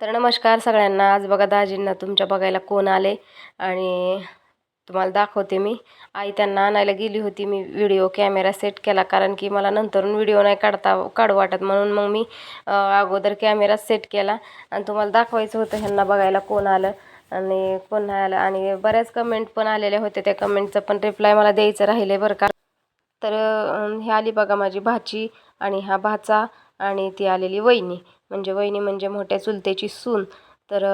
तर नमस्कार सगळ्यांना. आज बघा दाजींना तुमच्या बघायला कोण आले आणि तुम्हाला दाखवते मी. आई त्यांना आणायला गेली होती. मी व्हिडिओ कॅमेरा सेट केला कारण की मला नंतरून व्हिडिओ नाही काढता काढू वाटत म्हणून मग मी अगोदर कॅमेरा सेट केला आणि तुम्हाला दाखवायचं होतं ह्यांना बघायला कोण आलं आणि कोण नाही आलं. आणि बऱ्याच कमेंट पण आलेल्या होत्या. त्या कमेंटचं पण रिप्लाय मला द्यायचं राहिले बरं का. तर अं, ही आली बघा माझी भाची आणि हा भाचा आणि ती आलेली वहिनी. म्हणजे वहिनी म्हणजे मोठ्या चुलतेची सून. तर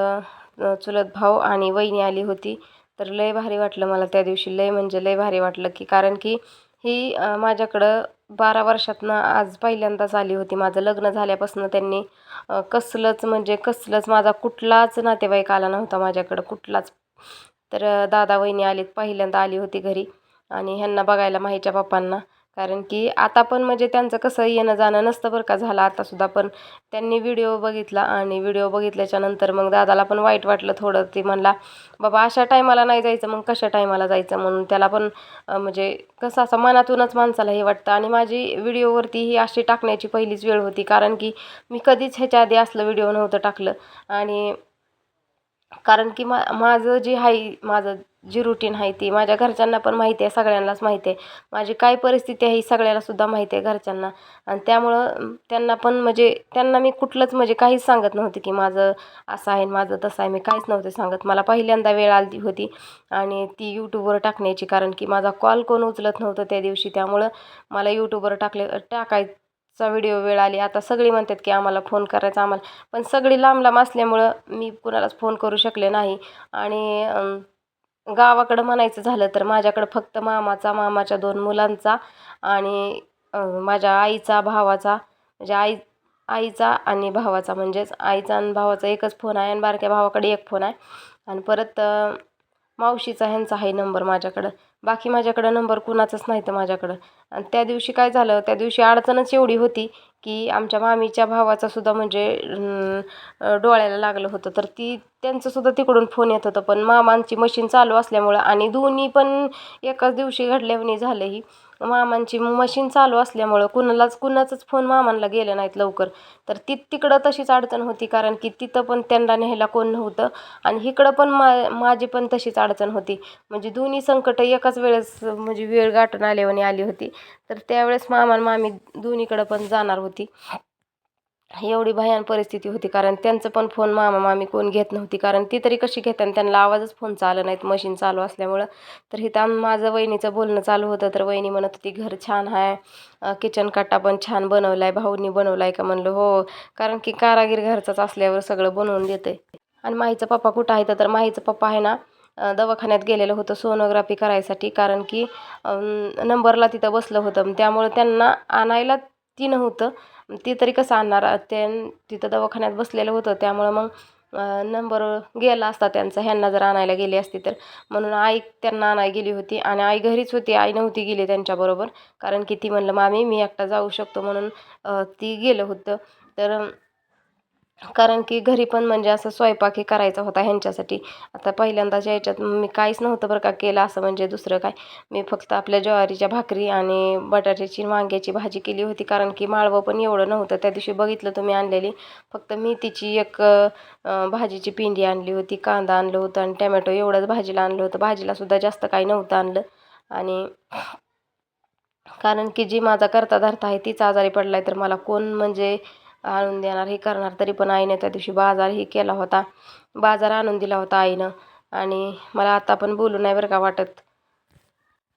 चुलत भाऊ आणि वहिनी आली होती. तर लय भारी वाटलं मला त्या दिवशी. लय म्हणजे लय भारी वाटलं की कारण की ही माझ्याकडं बारा वर्षातनं आज पहिल्यांदाच आली होती. माझं लग्न झाल्यापासून त्यांनी कसलंच म्हणजे कसलंच माझा कुठलाच नातेवाईक आला नव्हता माझ्याकडं. कुठलाच. तर दादा वहिनी आलीत. पहिल्यांदा आली होती घरी. आणि ह्यांना बघायला माहीच्या पप्पांना. कारण की आता पण म्हणजे त्यांचं कसं येणं जाणं नसतं बरं का झालं. आतासुद्धा पण त्यांनी व्हिडिओ बघितला आणि व्हिडिओ बघितल्याच्या नंतर मग दादाला पण वाईट वाटलं थोडं. ते म्हणला बाबा अशा टायमाला नाही जायचं मग कशा टायमाला जायचं? म्हणून त्याला पण म्हणजे कसं असं मनातूनच माणसाला हे वाटतं. आणि माझी व्हिडिओवरती ही अशी टाकण्याची पहिलीच वेळ होती. कारण की मी कधीच ह्याच्या आधी असलं व्हिडिओ नव्हतं टाकलं. आणि कारण की मा माझं जे आहे माझं जी रुटीन आहे ती. माझ्या घरच्यांना पण माहिती आहे सगळ्यांनाच माहिती आहे. माझी काय परिस्थिती आहे ही सगळ्यालासुद्धा माहिती आहे घरच्यांना. आणि त्यामुळं त्यांना पण म्हणजे त्यांना मी कुठलंच म्हणजे काहीच सांगत नव्हते की माझं असं आहे माझं तसं आहे. मी काहीच नव्हते सांगत. मला पहिल्यांदा वेळ आली होती आणि ती यूट्यूबवर टाकण्याची कारण की माझा कॉल कोण उचलत नव्हतं त्या दिवशी. त्यामुळं मला यूट्यूबवर टाकले टाकायचा व्हिडिओ वेळ आली. आता सगळी म्हणतात की आम्हाला फोन करायचा आम्हाला. पण सगळी लांब लांब असल्यामुळं मी कुणालाच फोन करू शकले नाही. आणि गावाकडं म्हणायचं झालं तर माझ्याकडं फक्त मामाचा मामाच्या दोन मुलांचा आणि माझ्या आईचा भावाचा म्हणजे आई आईचा आणि भावाचा म्हणजेच आईचा आणि भावाचा एकच फोन आहे आणि बारक्या भावाकडे एक फोन आहे. आणि परत मावशीचा ह्यांचा आहे नंबर माझ्याकडं. बाकी माझ्याकडं नंबर कुणाचाच नाही तर माझ्याकडं. आणि त्या दिवशी काय झालं? त्या दिवशी अडचणच एवढी होती की आमच्या मामीच्या भावाचा सुद्धा म्हणजे डोळ्याला लागलं होतं. तर ती त्यांचं सुद्धा तिकडून फोन येत होतं. पण मामांची मशीन चालू असल्यामुळं आणि दोन्ही पण एकाच दिवशी घडल्याने झालं ही मामांची मशीन चालू असल्यामुळं कुणालाच कुणाचंच फोन मामांना गेले नाहीत लवकर. तर ती तिकडं तशीच अडचण होती. कारण की तिथं पण त्यांना न्यायला कोण नव्हतं. आणि इकडं पण मा माझी पण तशीच अडचण होती. म्हणजे दोन्ही संकट एकाच वेळेस म्हणजे वेळ गाठून आल्यावानी आली होती. तर त्यावेळेस मामा आणि मामी दोन्हीकडं पण जाणार होती. एवढी भयान परिस्थिती होती कारण त्यांचं पण फोन मामा मामी कोण घेत नव्हती. कारण ती तरी कशी घेतात आणि त्यांना आवाजच फोन आला नाहीत मशीन चालू असल्यामुळं. तर हे तर माझं वहिनीचं बोलणं चालू होतं तर वहिनी म्हणत होती घर छान आहे किचन कट्टा पण छान बनवला आहे भाऊनी बनवला आहे का? म्हणलं हो कारण की कारागीर घरचाच असल्यावर सगळं बनवून देते आणि माईचा पप्पा कुठं आहे तर माईचा पप्पा आहे ना दवाखान्यात गेलेलं होतं सोनोग्राफी करायसाठी कारण की नंबरला तिथं बसलं होतं. त्यामुळं त्यांना आणायला ती नव्हतं. ती तरी कसं आणणार? ते तिथं दवाखान्यात बसलेलं होतं. त्यामुळं मग नंबर गेला असता त्यांचा. ह्यांना जर आणायला गेली असती तर. म्हणून आई त्यांना आणायला गेली होती आणि आई घरीच होती. आई नव्हती गेली त्यांच्याबरोबर. कारण की ती म्हणलं मामी मी एकटा जाऊ शकतो. म्हणून ती गेलं होतं. तर कारण की घरी पण म्हणजे असं स्वयंपाक हे करायचा होता ह्यांच्यासाठी. आता पहिल्यांदाच्या याच्यात मी काहीच नव्हतं बरं का केलं असं म्हणजे दुसरं काय. मी फक्त आपल्या ज्वारीच्या भाकरी आणि बटाट्याची वांग्याची भाजी केली होती कारण की माळवं पण एवढं नव्हतं. त्या दिवशी बघितलं तुम्ही आणलेली. फक्त मेथीची एक भाजीची पिंडी आणली होती कांदा आणलं होतं आणि टॅमॅटो एवढंच भाजीला आणलं होतं. भाजीलासुद्धा जास्त काही नव्हतं आणलं. आणि कारण की जी माझा करता धरता आहे तीच आजारी पडला आहे तर मला कोण म्हणजे आणून देणार हे करणार. तरी पण आईने त्या दिवशी बाजार ही केला होता. बाजार आणून दिला होता आईनं. आणि मला आता पण बोलू नाही बरं का वाटत.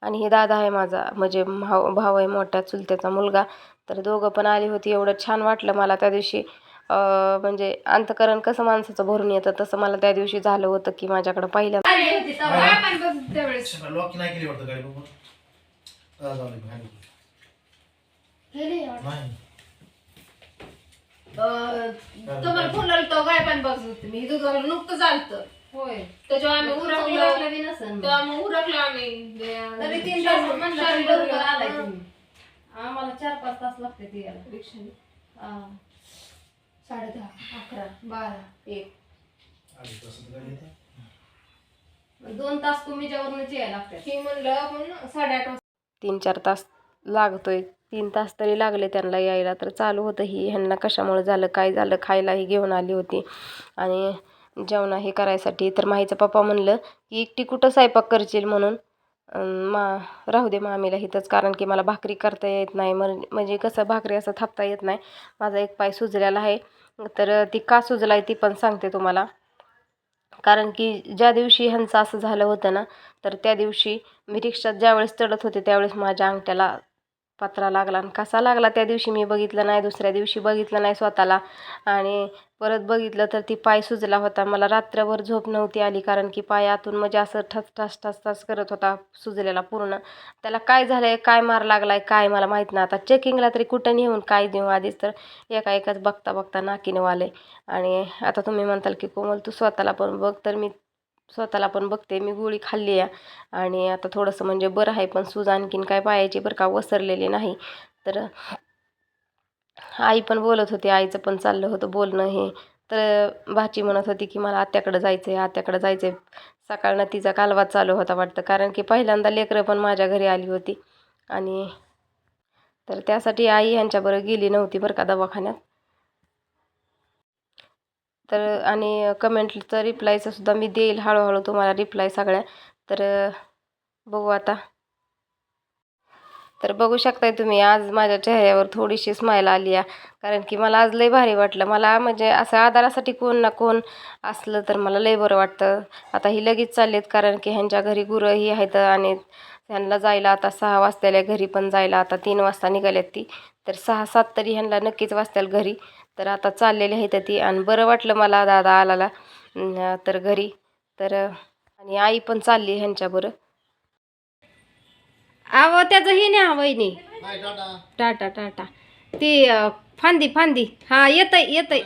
आणि हे दादा आहे माझा म्हणजे भाऊ भाऊ आहे मोठा चुलत्याचा मुलगा. तर दोघं पण आली होती. एवढं छान वाटलं मला त्या दिवशी. अं, म्हणजे अंतकरण कसं माणसाचं भरून येतं तसं मला त्या दिवशी झालं होतं की माझ्याकडं पहिल्या नाही केली वाटतं गाडी बघून हा, जाऊ दे, बाहेर बघू. नाही तुम्हाला फोन तो गाय पण बघत होते. मी दुधाला नुकतं चालतं होय. त्याच्यावर आम्ही उरकलो. उरकलं बी नसेल मग. तेव्हा मग उरकलो आम्ही. तरी तीन शा- तास म्हणलं शा- तरी लवकर शा- आलाय तुम्ही. आम्हाला चार पाच तास लागते ते रिक्षाने. हा. साडे दहा अकरा बारा एक. दोन तास तुम्ही जेवणच यायला लागतात. हे म्हणलं आपण साडेआठ वाजता तीन चार तास लागतोय. तीन तास तरी लागले त्यांना यायला तर चालू होतं ही. ह्यांना कशामुळे झालं काय झालं खायलाही घेऊन आली होती. आणि जेवणा हे करायसाठी तर माहीचं पप्पा म्हणलं की एकटी कुठं स्वयंपाक करशील म्हणून? मा राहू दे मामीला इथंच कारण की मला भाकरी करता येत नाही. म्हणजे कसं भाकरी असं थापता येत नाही. माझा एक पाय सुजलेला आहे. तर ती का सुजला आहे ती पण सांगते तुम्हाला. कारण की ज्या दिवशी ह्यांचं असं झालं होतं ना तर त्या दिवशी मी रिक्षात ज्यावेळेस चढत होते त्यावेळेस माझ्या अंगठ्याला पत्रा लागला आणि कसा लागला त्या दिवशी मी बघितलं नाही दुसऱ्या दिवशी बघितलं नाही स्वतःला. आणि परत बघितलं तर ती पाय सुजला होता. मला रात्रभर झोप नव्हती आली कारण की पायातून म्हणजे असं ठस ठस ठस ठस करत होता सुजलेला पूर्ण. त्याला काय झालं आहे काय मार लागला आहे काय मला माहीत नाही. आता चेकिंगला तरी कुठं नेऊन काय देऊ? आधीच तर एका एकाच बघता बघता नाकीने वाले. आणि आता तुम्ही म्हणताल की कोमल तू स्वतःला पण बघ. तर मी स्वतःला पण बघते मी गोळी खाल्ली आहे. आणि आता थोडंसं म्हणजे बरं आहे पण सूज आणखीन काय पायाची बरं का वसरलेली नाही. तर आई पण बोलत होती आईचं पण चाललं होतं बोलणं हे. तर भाची म्हणत होती की मला आत्याकडं जायचं आहे आत्याकडं जायचं आहे सकाळनं तिचा कालवा चालू होता वाटतं कारण की पहिल्यांदा लेकरं पण माझ्या घरी आली होती. आणि तर त्यासाठी आई ह्यांच्याबरोबर गेली नव्हती बरं का दवाखान्यात. तर आणि कमेंटचं रिप्लायचं सुद्धा मी देईल. हळूहळू तुम्हाला रिप्लाय सगळ्या. तर बघू आता. तर बघू शकताय तुम्ही आज माझ्या चेहऱ्यावर थोडीशी स्माईल आली आहे. कारण की मला आज लय भारी वाटलं. मला म्हणजे असं आधारासाठी कोण ना कोण असलं तर मला लय बरं वाटतं. आता ही लगेच चाललीत कारण की ह्यांच्या घरी गुरंही आहेत आणि ह्यांना जायला आता सहा वाजताल्या घरी पण जायला आता तीन वाजता निघाल्यात ती. तर सहा सात तरी ह्यांना नक्कीच वाजताल घरी. तर आता चाललेली आहेत ती. आणि बरं वाटलं मला दादा आलाला तर घरी. तर आणि आई पण चालली ह्यांच्याबरोबर अहो त्याचं हे नाही वहिनी. नाही टाटा. टाटा टाटा. ती फांदी फांदी. हा येतय येतय.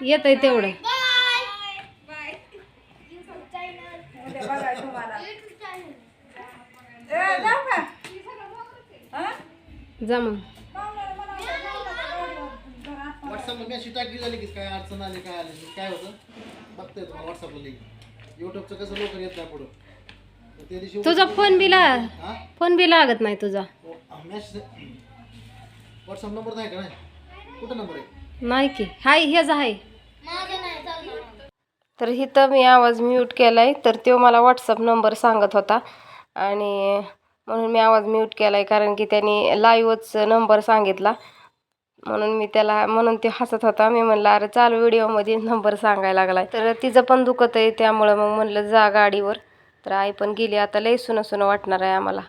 येतय तेवढं. जा मग. व्हॉट्सअपला मेसेज टाकली झाली की काय अडचण आली काय आली काय होतं? बघतोय तुम्हाला व्हॉट्सअपला लिंक युट्यूबचं कसं लवकर येत नाही पुढं. तर त्या दिवशी तुझा फोन बी ला हा? फोन बी लागत नाही तुझा. मेसेज व्हॉट्सअप नंबर नाही का नाही? कुठं नंबर आहे? नाही की. हाय हेच आहे तर इथं मी आवाज म्यूट केला आहे तर तो मला व्हॉट्सअप नंबर सांगत होता. आणि म्हणून मी आवाज म्यूट केला आहे कारण की त्यांनी लाईव्हच नंबर सांगितला. म्हणून मी त्याला म्हणून ते हसत होता. मी म्हणलं अरे चालू व्हिडिओमध्ये नंबर सांगायला लागला तर तिचं पण दुखत आहे त्यामुळं मग म्हणलं जा गाडीवर. तर आई पण गेली. आता लई सुनं सुनं वाटणार आहे आम्हाला.